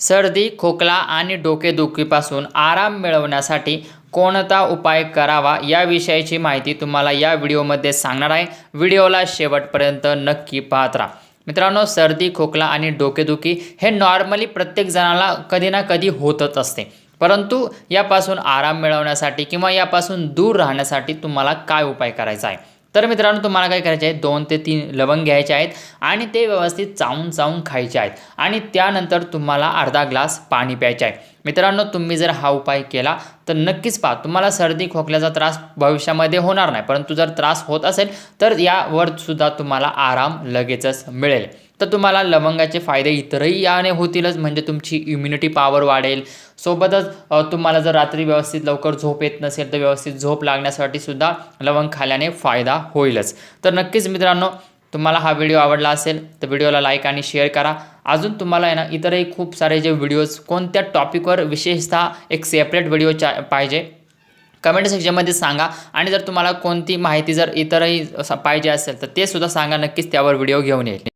सर्दी खोकला आणि डोकेदुखीपासून आराम मिळवण्यासाठी कोणता उपाय करावा याविषयीची माहिती तुम्हाला या व्हिडिओमध्ये सांगणार आहे. व्हिडिओला शेवटपर्यंत नक्की पाहत राहा. मित्रांनो सर्दी खोकला आणि डोकेदुखी हे नॉर्मली प्रत्येक जणाला कधी ना कधी होतच असते. परंतु यापासून आराम मिळवण्यासाठी किंवा यापासून दूर राहण्यासाठी तुम्हाला काय उपाय करायचा आहे? तर मित्रांनो तुम्हाला काय करायचे आहे दोन ते तीन लवंग घ्यायचे आहेत आणि ते व्यवस्थित चावून चावून खायचे आहेत. आणि त्यानंतर तुम्हाला अर्धा ग्लास पाणी प्यायचे आहे. मित्रांनो तुम्ही जर हा उपाय केला तर नक्कीच पहा तुम्हाला सर्दी खोकल्याचा त्रास भविष्यामध्ये होणार नाही. परंतु जर त्रास होत असेल तर यावर सुद्धा तुम्हाला आराम लगेचच मिळेल. तर तुम्हाला लवंगाचे फायदे इतरही याने होतीलच म्हणजे तुमची इम्युनिटी पॉवर वाढेल सोबतच तुम्हाला जर रात्री व्यवस्थित लवकर झोप येत नसेल तर व्यवस्थित झोप लागण्यासाठी सुद्धा लवंग खाल्याने फायदा होईलच. तर नक्कीच मित्रांनो तुम्हाला हा व्हिडिओ आवडला असेल तर व्हिडिओला लाईक आणि शेअर करा. अजून तुम्हाला आहे ना इतरही खूप सारे जे व्हिडिओज कोणत्या टॉपिकवर विशेषतः एक सेपरेट व्हिडिओ चा पाहिजे कमेंट सेक्शनमध्ये सांगा. आणि जर तुम्हाला कोणती माहिती जर इतरही असं पाहिजे असेल तर ते सुद्धा सांगा. नक्कीच त्यावर व्हिडिओ घेऊन येईल.